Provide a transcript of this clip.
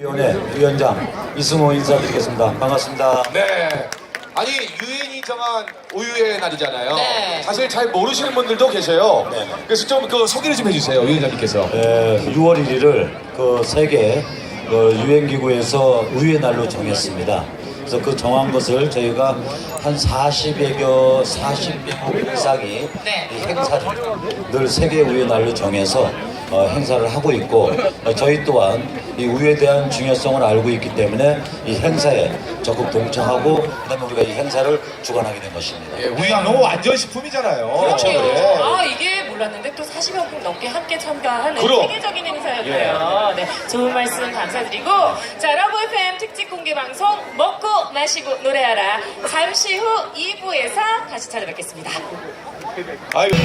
위원회 위원장 이승호 인사드리겠습니다. 반갑습니다. 네. 아니 유엔이 정한 우유의 날이잖아요. 네. 사실 잘 모르시는 분들도 계셔요. 그래서 좀 그 소개를 좀 해주세요, 위원장님께서. 에, 6월 1일을 그 세계 그 유엔기구에서 우유의 날로 정했습니다. 그래서 그 정한 것을 저희가 한 40여 개, 40명 이상이 네. 이 행사를 늘 세계 우유의 날로 정해서 어, 행사를 하고 있고 어, 저희 또한 이 우유에 대한 중요성을 알고 있기 때문에 이 행사에 적극 동참하고 그다음에 우리가 이 행사를 주관하게 된 것입니다. 예, 우유하면 완전 식품이잖아요. 그렇죠. 네. 아 이게 몰랐는데 또 40여 분 넘게 함께 참가하는 그럼. 세계적인 행사였어요. 네, 좋은 말씀 감사드리고 자 러브 FM 특집 공개 방송 먹고 마시고 노래하라 잠시 후 2부에서 다시 찾아뵙겠습니다. 아이고.